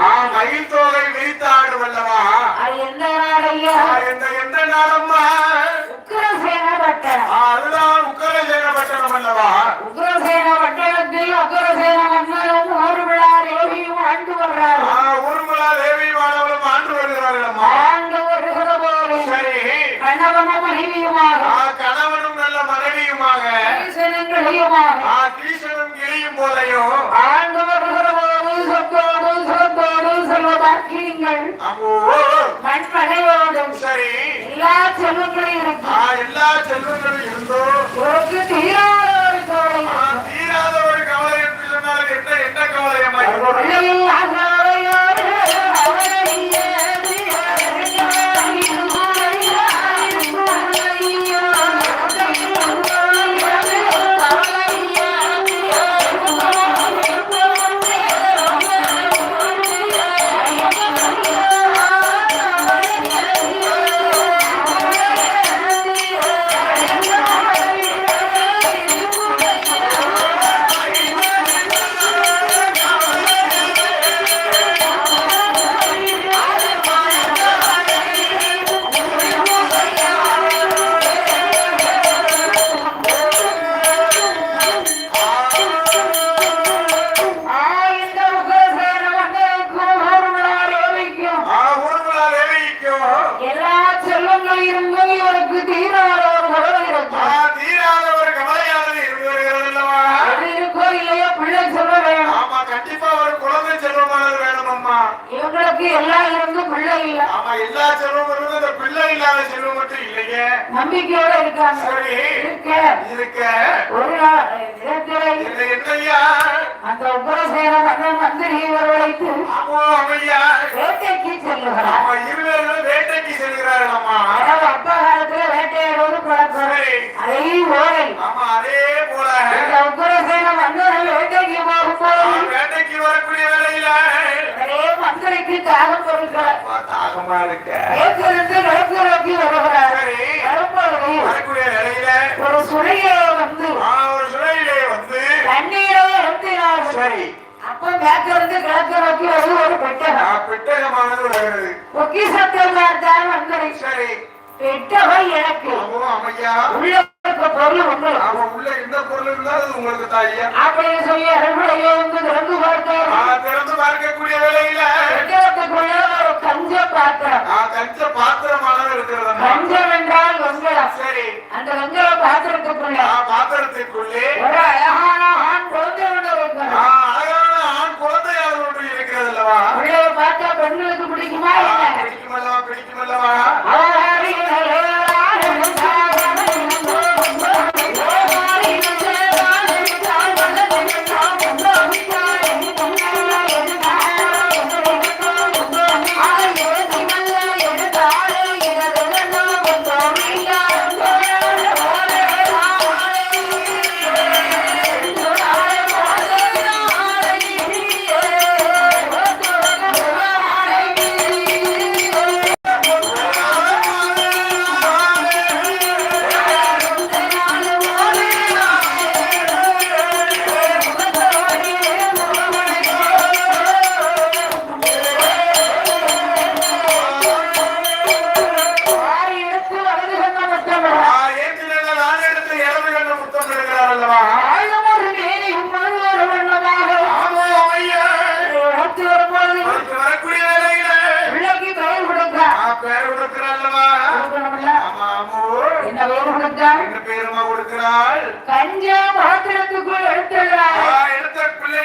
ஆ மயில் தோகை விரித்தாடு வல்லவா எந்த நாடையா எந்த எந்த நாடம்மா? உக்ரசேன பட்டணம் அதுதான் உக்ரசேன பட்டணம் அல்லவா உக்ரசேன பட்டணத்தில் உக்ரசேன மன்னரும் ஊர்மிளா தேவியும் ஆண்டு வர்றார் ஊர்மிளா தேவியும் ஆனவரும் ஆண்டு வருகிறார்கள் ஆண்டு வருகிற போது சரி. கணவனும் மனைவியுமாக. கணவனும் நல்ல மனைவியுமாக. கிரீசனும் கிரியும் போதையும் ஆண்டவர் பாக்கியங்கள் அம்மோ மண்மனையோடும் சரி. எல்லா செல்வங்களையும் இருக்கு ஆ எல்லா செல்வங்களும் இருந்தோ உனக்கு தீராத ஒரு தோழை ஆ தீராத ஒரு கவலை என்று சொன்னால் என்ன என்ன கவலையம்மா இவங்களுக்கு எல்லாம் இருந்தும் பிள்ளை இல்லை. ஆமா எல்லா செல்வமும் இருந்து இந்த பிள்ளை இல்லாத செல்வம் மட்டும் இல்லையே நம்பிக்கையோட இருக்காங்க. சரி இருக்க. இருக்க. ஒரு நாள் இது என்னையா? அந்த உபரசேன வந்த மந்திரி வரவழைத்து ஆமோ அம்மையா. வேட்டைக்கு செல்லுகிறார் ஆமா இருவர்களும் வேட்டைக்கு செல்கிறார்கள் அம்மா அதாவது அப்பா காலத்துல வேட்டையாடுவது பழக்கம் சரி அதையும் ஓடை ஆமா அதே போல இந்த உபரசேன வந்தவர்கள் வேட்டைக்கு போகும்போது வேட்டைக்கு வரக்கூடிய வேலையில ஒரே மந்திரிக்கு தாகம் தாகமா இருக்க நடப்பு நோக்கி வருகிறார் வரக்கூடிய வேலையில ஒரு சுழியை வந்து ஒரு சுழையிலே வந்து தண்ணீரை இறந்தினார்கள் சரி. அப்ப மேற்கிருந்து கிழக்கு நோக்கி வருது ஒரு பெட்டகம். பெட்டகமானது வருகிறது. பொக்கிசத்தில் தான் மந்திரி சரி. பெட்டகம் எனக்கு. ஆமோ அம்மையா. உள்ள பொருள் உங்களுக்கு அவன் உள்ள எந்த பொருள் இருந்தாலும் உங்களுக்கு தாய்யா அப்படின்னு சொல்லி அருள்மொழியை வந்து திறந்து பார்த்தார். திறந்து பார்க்கக்கூடிய வேலையில பாத்திரம் ஆ, கஞ்ச பாத்திரமானது இருக்கிறது. கஞ்சம் என்றால் வெங்கலம் சரி. அந்த வெங்கல பாத்திரத்துக்குள்ள ஆ, பாத்திரத்திற்குள்ளே ஒரு அழகான அல்லவா ஆமோ ஐயா அவருக்கு வரக்கூடிய வேலையில. ஆ, பேர் கொடுக்கிறார் அல்லவா ஆமா ஆமோ. என்ன பேர் கொடுத்தார்? என்ன கொடுக்கிறாள்? கஞ்சா பாத்திரத்துக்குள் எடுத்த பிள்ளை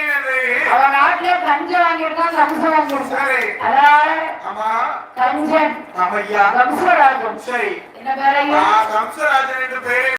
அவன் நாட்டுல கஞ்சம் வாங்கியிருக்கான் கம்சம் வாங்கியிருக்கான் சரி. அதனால ஆமா. கஞ்சன். ஆமையா கம்சராஜன் சரி. என்ன பேரையும்? ஆ, கம்சராஜன் என்று பெயரை